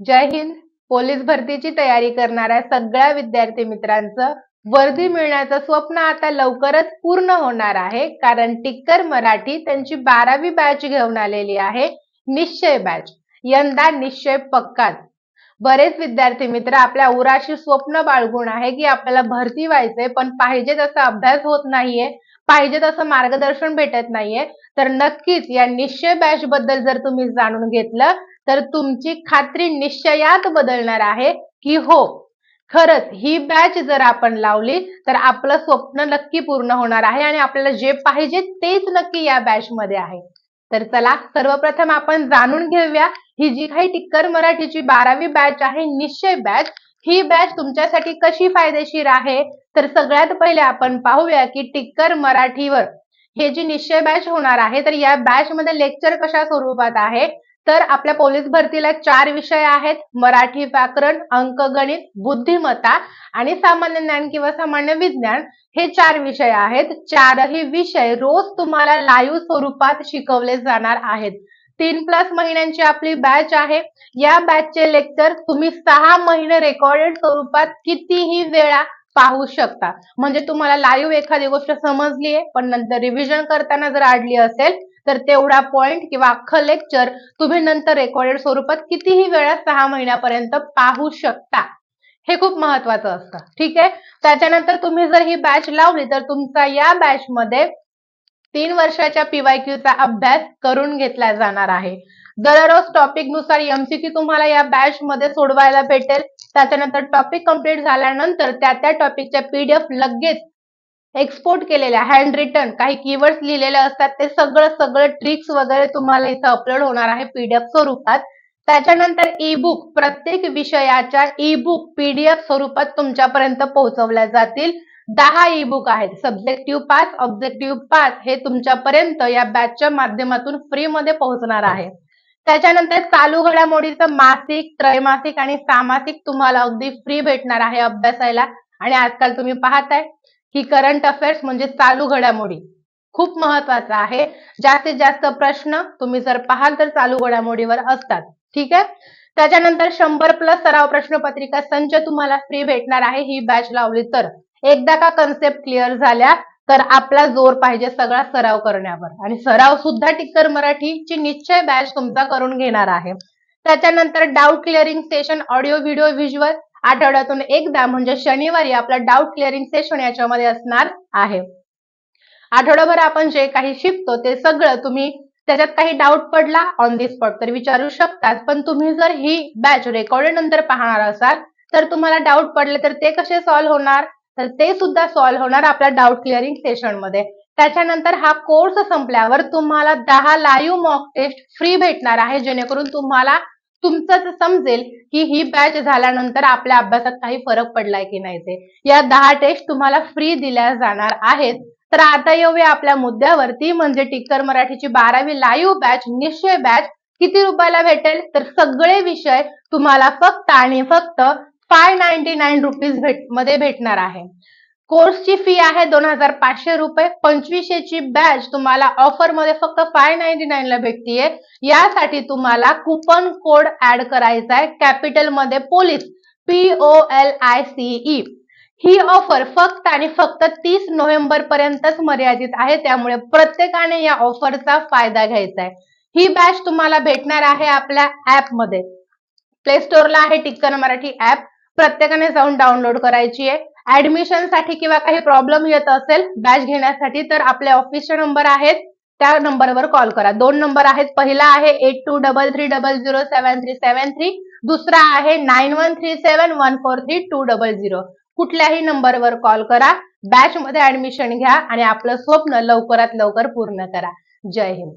जय Hind. Police भरतीची तयारी करणाऱ्या सगळ्या विद्यार्थी मित्रांचं वर्दी मिळण्याचं स्वप्न आता लवकरच पूर्ण होणार आहे. कारण टिक्कर मराठी त्यांची बारावी बॅच घेऊन आलेली आहे. निश्चय बॅच यंदा निश्चय पक्काच. बरेच विद्यार्थी मित्र आपल्या उराशी स्वप्न बाळगून आहे की आपल्याला भरती व्हायचंय पण पाहिजे तसा अभ्यास होत नाहीये पाहिजे तसं मार्गदर्शन भेटत नाहीये. तर नक्कीच या निश्चय बॅच बद्दल जर तुम्ही जाणून घेतलं तर तुमची खात्री निश्चयात बदलणार आहे की हो खरंच ही बॅच जर आपण लावली तर आपलं स्वप्न नक्की पूर्ण होणार आहे आणि आपल्याला जे पाहिजे तेच नक्की या बॅच मध्ये आहे. तर चला सर्वप्रथम आपण जाणून घेऊया ही जी काही टिक्कर मराठीची बारावी बॅच आहे निश्चय बॅच ही बॅच तुमच्यासाठी कशी फायदेशीर आहे? तर सगळ्यात पहिले आपण पाहूया की टिक्कर मराठीवर हे जी निश्चय बॅच होणार आहे तर या बॅच मध्ये लेक्चर कशा स्वरूपात आहे? तर आपल्या पोलीस भरतीला चार विषय आहेत. मराठी व्याकरण अंकगणित बुद्धिमत्ता आणि सामान्य ज्ञान किंवा सामान्य विज्ञान. हे चार विषय आहेत. चारही विषय रोज तुम्हाला लाईव्ह स्वरूपात शिकवले जाणार आहेत. तीन प्लस महिन्यांची आपली बॅच आहे. या बॅचचे लेक्चर तुम्ही सहा महिने रेकॉर्डेड स्वरूपात कितीही वेळा पाहू शकता. म्हणजे तुम्हाला लाईव्ह एखादी गोष्ट समजली आहे पण नंतर रिव्हिजन करताना जर आडली असेल तर तेवढा पॉइंट किंवा अख्खं लेक्चर तुम्ही नंतर रेकॉर्डेड स्वरूपात कितीही वेळा सहा महिन्यापर्यंत पाहू शकता. हे खूप महत्वाचं असतं. ठीक आहे? त्याच्यानंतर तुम्ही जर ही बॅच लावली तर तुमचा या बॅच मध्ये तीन वर्षाच्या पीवायक्यूचा अभ्यास करून घेतला जाणार आहे. दररोज टॉपिकनुसार एमसीक्यू तुम्हाला या बॅच मध्ये सोडवायला भेटेल. त्याच्यानंतर टॉपिक कंप्लीट झाल्यानंतर त्या त्या टॉपिकच्या पीडीएफ लगेच एक्सपोर्ट केलेल्या हँड रिटर्न काही कीवर्ड्स लिहिलेले असतात. ते सगळं सगळं ट्रिक्स वगैरे तुम्हाला इथं अपलोड होणार आहे पीडीएफ स्वरूपात. त्याच्यानंतर ई बुक प्रत्येक विषयाच्या ई बुक पीडीएफ स्वरूपात तुमच्यापर्यंत पोहोचवल्या जातील. दहा ई बुक आहेत. सब्जेक्टिव्ह पाच ऑब्जेक्टिव्ह पाच हे तुमच्यापर्यंत या बॅचच्या माध्यमातून फ्री मध्ये पोहोचणार आहे. त्याच्यानंतर चालू घडामोडीचं मासिक त्रैमासिक आणि सामासिक तुम्हाला अगदी फ्री भेटणार आहे अभ्यासायला. आणि आजकाल तुम्ही पाहताय की करंट अफेअर्स म्हणजे चालू घडामोडी खूप महत्वाचं आहे. जास्तीत जास्त प्रश्न तुम्ही जर पाहाल तर चालू घडामोडीवर असतात. ठीक आहे? त्याच्यानंतर शंभर प्लस सराव प्रश्नपत्रिका संच तुम्हाला फ्री भेटणार आहे. ही बॅच लावली तर एकदा का कन्सेप्ट क्लिअर झाल्या तर आपला जोर पाहिजे सगळा सराव करण्यावर. आणि सराव सुद्धा टिक्कर मराठीची निश्चय बॅच तुमचा करून घेणार आहे. त्याच्यानंतर doubt clearing session audio video visual आठवड्यातून एकदा म्हणजे शनिवारी आपला डाऊट क्लिअरिंग सेशन याच्यामध्ये असणार आहे. आठवडाभर आपण जे काही शिकतो ते सगळं तुम्ही त्याच्यात काही डाऊट पडला ऑन दी स्पॉट तर विचारू शकतात. पण तुम्ही जर ही बॅच रेकॉर्डेड नंतर पाहणार असाल तर तुम्हाला डाऊट पडले तर ते कसे सॉल्व्ह होणार? तर ते सुद्धा सॉल्व्ह होणार आपल्या डाऊट क्लिअरिंग सेशनमध्ये त्याच्यानंतर हा कोर्स संपल्यावर तुम्हाला दहा लाईव्ह मॉक टेस्ट फ्री भेटणार आहे जेणेकरून तुम्हाला तुमचं समजेल की ही बॅच झाल्यानंतर आपल्या अभ्यासात काही फरक पडलाय की नाही ते. या दहा टेस्ट तुम्हाला फ्री दिल्या जाणार आहेत. तर आता येऊया आपल्या मुद्द्यावरती. म्हणजे टिक्कर मराठीची बारावी लाईव्ह बॅच निश्चय बॅच किती रुपयाला भेटेल? तर सगळे विषय तुम्हाला फक्त आणि फक्त फाय नाईन्टी नाईन रुपीज भेटमध्ये भेटणार आहे. कोर्सची फी आहे दोन हजार पाचशे रुपये. पंचवीसशेची बॅच तुम्हाला ऑफरमध्ये फक्त फाय नाईन्टी नाईन ला भेटतीये. यासाठी तुम्हाला कुपन कोड ऍड करायचा आहे. कॅपिटलमध्ये police P O L I C E he offer फक्त आणि फक्त तीस नोव्हेंबर पर्यंतच मर्यादित आहे. त्यामुळे प्रत्येकाने या ऑफरचा फायदा घ्यायचा आहे. ही बॅच तुम्हाला भेटणार आहे आपल्या ऍपमध्ये. प्ले स्टोअरला आहे टिक्कर मराठी ऍप प्रत्येकाने जाऊन डाउनलोड करायची आहे. ऍडमिशनसाठी किंवा काही प्रॉब्लेम येत असेल बॅच घेण्यासाठी तर आपले ऑफिसचे नंबर आहेत. त्या नंबरवर कॉल करा. दोन नंबर आहेत. पहिला आहे eight two double three double zero seven three seven three दुसरा आहे nine one three seven one four three two double zero कुठल्याही नंबरवर कॉल करा. बॅच मध्ये ऍडमिशन घ्या आणि आपलं स्वप्न लवकरात लवकर पूर्ण करा. जय हिंद.